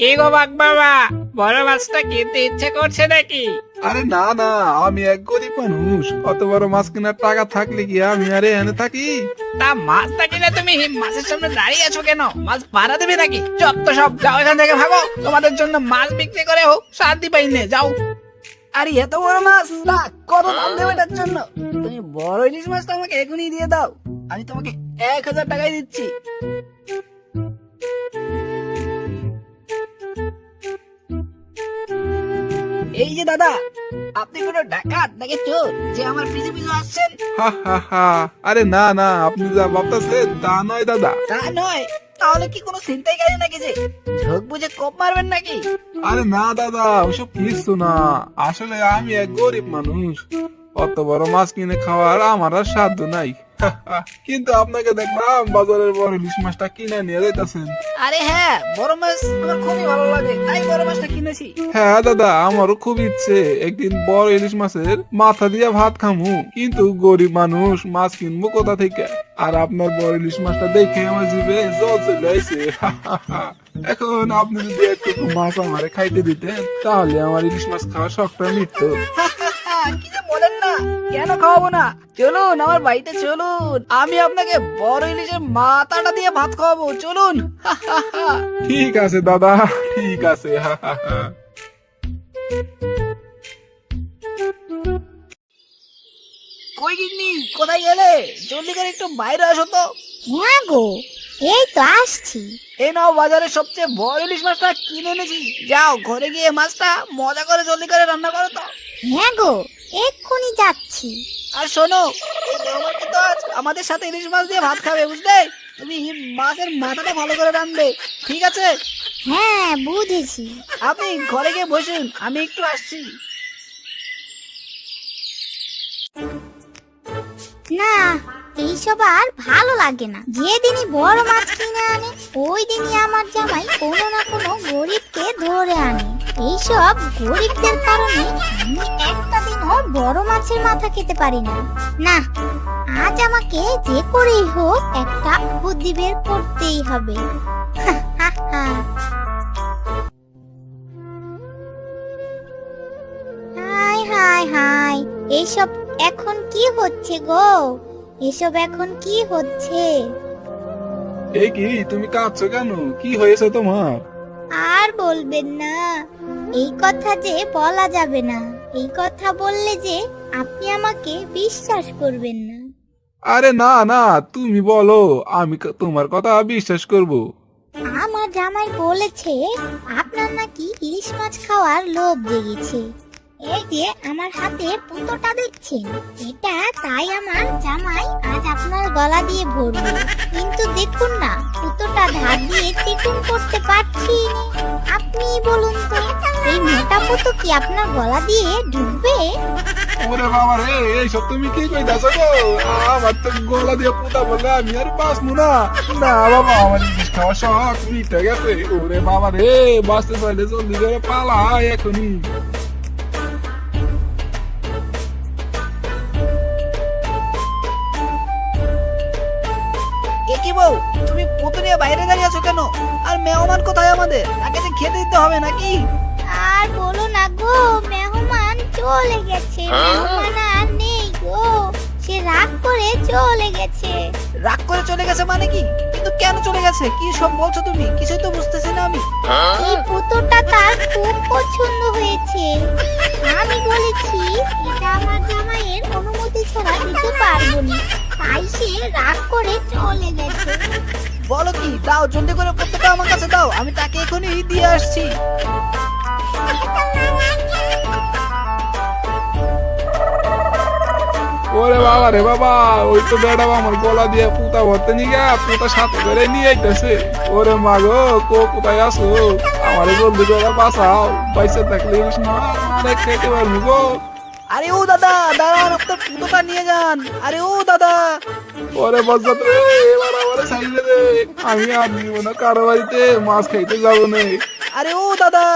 কি গো বাঘ বাবা বড় মাছটা কিনতে ইচ্ছে করছে নাকি? আরে না না আমি এক গরিব মানুষ। অত বড় মাছ কেনার টাকা থাকলে কি আমি আরে এনে থাকি? তা মাছটা কিনে তুমি মাছের সামনে দাঁড়িয়ে আছো কেন? মাছ ভাড়া দেবে নাকি? যত সব যাও এখান থেকে ভাগো। তোমাদের জন্য মাছ বিক্রি করে হোক শান্তি পাইনে যাও। আরে এত বড় মাছ? না কত দাম দেবে এটার জন্য? তুমি বড় ইলিশ মাছটা আমাকে এখনই দিয়ে দাও। আমি তোমাকে এক হাজার টাকাই দিচ্ছি। এই যে দাদা আপনি কোনো ডাকাত নাকি চোর যে আমার পিছু পিছু আসছেন? হা হা হা। আরে না না আপনি যা ভাবতেছেন তা নয় দাদা। তা নয় তাহলে কি কোনো চিন্তাই গাড়ি নাকি যে? ঝোঁক বুঝে কোপ মারবেন নাকি? আরে না দাদা ওসব কিছু না। আসলে আমি এক গরিব মানুষ। অত বড় মাছ কিনে খাওয়ার আমার আর সাধ্য নাই। কিন্তু আপনাকে দেখলাম বাজারের বড় ইলিশ মাছটা কিনে নিয়ে যাইতেছেন। আরে হ্যাঁ বড় মাছ আমার খুবই ভালো লাগে। তাই বড় মাছটা কিনেছি। হ্যাঁ দাদা আমারও খুব ইচ্ছে একদিন বড় ইলিশ মাছের মাথা দিয়ে ভাত খামু। কিন্তু গরিব মানুষ মাছ কিনবো কোথা থেকে? আর আপনার বড় ইলিশ মাছটা দেখে আমার জিভে জল চলে আইছে এখন আপনি যদি একটু মাছ আমারে খাইতে দিতেন তাহলে আমার ইলিশ মাছ খাওয়ার শখটা মিটতো। কি যে বলেন না? কেন খাওয়াবো না? চলুন আমার বাড়িতে চলুন। আমি আপনাকে বড় ইলিশের মাথাটা দিয়ে ভাত খাওয়াবো চলুন। ঠিক আছে দাদা ঠিক আছে। কই গিন্নি কোথায় গেলে? জলদি করে একটু বাইরে আসো তো। হ্যাঁ গো এই তো আসছি। এই নাও বাজারে সবচেয়ে বড় ইলিশ মাছটা কিনে এনেছি। যাও ঘরে গিয়ে মাছটা মজা করে জলদি করে রান্না করো তো। হ্যাঁ গো এক্ষুনি যাচ্ছি। আর শোনো এই আজ আমাদের সাথে ইলিশ মাছ দিয়ে ভাত খাবে বুঝলে? তুমি মাছের মাথাটা ভালো করে রান্নবে ঠিক আছে? হ্যাঁ বুঝেছি। আপনি ঘরে গিয়ে বসুন আমি একটু আসছি। না এইসব আর ভালো লাগে না। যেদিনই বড় মাছ কিনে আনে ওই দিনই আমার জামাই কোনো না কোনো গরিবকে ধরে আনে। এইসব গরিবদের কারণে আমি দিনও বড় মাছের মাথা খেতে পারি না। না আজ আমাকে যে করেই হোক একটা বুদ্ধি বের করতেই হবে। হাই হাই হাই এইসব এখন কি হচ্ছে গো? এসব এখন কি হচ্ছে? এই কি তুমি কাঁদছো কেন? কি হয়েছে তোমার? আর বলবেন না এই কথা যে বলা যাবে না। এই কথা বললে যে আপনি আমাকে বিশ্বাস করবেন না। আরে না না তুমি বলো আমি ক- তোমার কথা বিশ্বাস করব। আমার জামাই বলেছে আপনার নাকি ইলিশ মাছ খাওয়ার লোভ জেগেছে। এই যে আমার হাতে পুতোটা দেখছেন এটা তাই আমার জামাই আজ আপনার গলা দিয়ে ভরবে। কিন্তু দেখুন না পুতোটা ধার দিয়ে চিকুন করতে পারছি আপনি বলুন তো। এই মোটা পুতো কি আপনার গলা দিয়ে ঢুকবে? ওরে বাবা রে এইসব তুমি কি কইতাছো গো? আমার তো গলা দিয়ে পুতা বললে আমি আর বাঁচবো না। না বাবা আমার ইলিশ খাওয়া শখ মিটে গেছে। ওরে বাবা রে বাঁচতে চাইলে জলদি করে পালা এখনই। এ কি বউ তুমি পুতো নিয়ে বাইরে দাঁড়িয়ে আছো কেন? আর মেহমান কোথায় আমাদের? তাকে যে খেতে দিতে হবে নাকি? আর বলো না গো মেহমান চলে গেছে। মেহমান আর নেই গো। সে রাগ করে চলে গেছে। রাগ করে চলে গেছে মানে কি? কিন্তু কেন চলে গেছে? কি সব বলছো তুমি? কিছুই তো বুঝতেছি না আমি। এই পুতুলটা তার খুব পছন্দ হয়েছে। আমি বলেছি এটা আমার জামাইয়ের অনুমতি ছাড়া দিতে পারব না। তাই সে রাগ করে চলে গেছে। বলো কি দাও জলদি করে পুত্রটা আমার কাছে দাও। আমি তাকে এখনই দিয়ে আসছি। ওরে বাবা রে বাবা ওই তো বেড়া আমার গলা দিয়ে পুতা ভরতে নিয়ে গা পুতা সাথে করে নিয়ে আইতেছে। ওরে মা গো কো কোথায় আসো আমারে জলদি করে বাঁচাও পয়সা থাকলে মাছ অনেক খেতে পারব গো। আরে ও দাদা দাঁড়ান আপনার পুতোটা নিয়ে যান। আরে ও দাদা। ওরে বজ্জাত রে এবার আমারে দে। আমি আর দিব না কারও বাড়িতে মাছ খাইতে যাব না। আরে ও দাদা